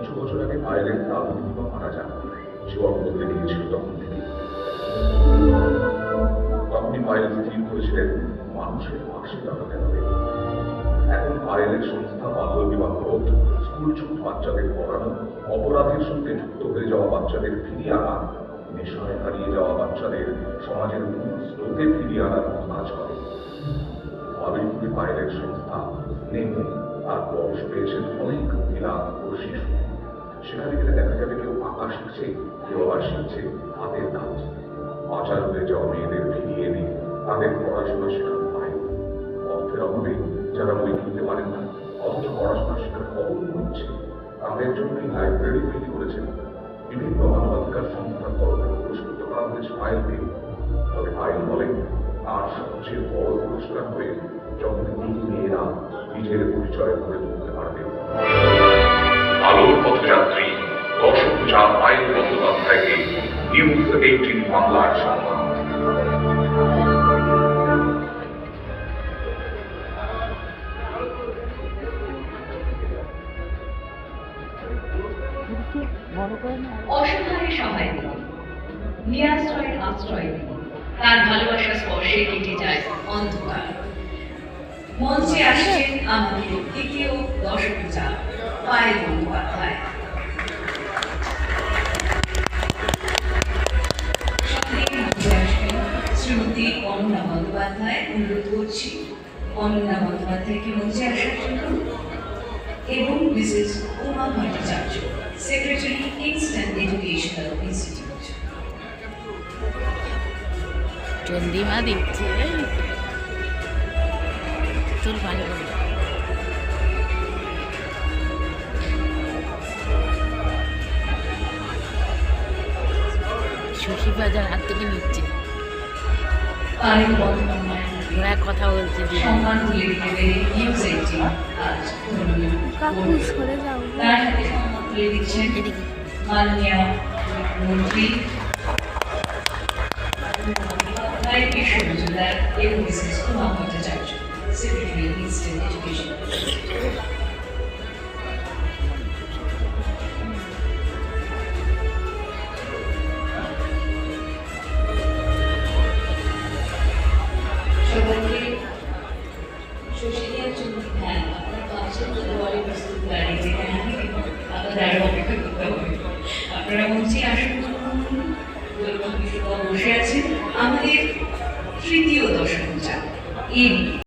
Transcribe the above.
কিছু বছর আগে পায়েলের দাদু দিদিমা মারা যান। জীবন বদলে গিয়েছিল তখন থেকে। তখনই পায়েল স্থির করেছিলেন, মানুষের পাশে দাঁড়াতে হবে। এখন পায়েলের সংস্থা বাল্য বিবাহ রোধ স্কুল ছুট বাচ্চাদের পড়ানো, অপরাধের সঙ্গে যুক্ত হয়ে যাওয়া বাচ্চাদের ফিরিয়ে আনা, নেশায় হারিয়ে যাওয়া বাচ্চাদের সমাজের মূল স্রোতে ফিরিয়ে আনার কাজ করে। আবির্ভূতি পায়েলের সংস্থা নেমে বয়স পেয়েছেন অনেক মহিলা ও শিশু। সেখানে গেলে দেখা যাবে কেউ আঁকা শিখছে কেউ আবার শিখছে হাতের কাজ। পাচার হয়ে যাওয়া মেয়েদের ফিরিয়ে এনে তাদের পড়াশোনা শেখানো হয়। অর্থের অভাবে যারা বই কিনতে পারেন না, অথচ পড়াশোনা শেখার খবর হচ্ছে তাদের জন্যই লাইব্রেরি তৈরি করেছেন। বিভিন্ন মানবাধিকার সংস্থার তরফে পুরস্কৃত করা হয়েছে বলেন তার সবচেয়ে বড় পুরস্কার হয়ে যখন এই মেয়েরা নিজের পরিচয় করে তুলতে পারবে আলোর পথযাত্রী দর্শক যা পায়েল বন্দ্যোপাধ্যায়কে নিউজ এইটিন বাংলার সম্মান অসহায় সহায় দিন নিরাশ্রয়ের আশ্রয় তার ভালোবাসা স্পর্শে কেটে যায় অন্ধকার। মঞ্চে আসছেন আমাদের তৃতীয় দশক যা পায়েল বন্দ্যোপাধ্যায় শ্রীমতী বন্দ্যোপাধ্যায়, অনুরোধ করছি অনন্যা বন্দ্যোপাধ্যায়কে মঞ্চে আসার জন্য। এবং Mrs Uma Bhattacharya, secretary Kingston Educational Institute. Chandima দিচ্ছে চুল ভালো করে। শশী বাজার হাত থেকে নিচ্ছে। কথা বলছে এদিকে। মাননীয় মন্ত্রী। এবং Mrs Uma Bhattacharya secretary Kingston Educational সবাইকে শশীদের জন্য হ্যাঁ আপনারা যে দুয়ারে প্রস্তুত দাঁড়িয়ে যেখানে আমি আপনাদের আরও অপেক্ষা করতে হবে। আপনারা মঞ্চে আসুন। বসে আছেন আমাদের তৃতীয় দশক যা এই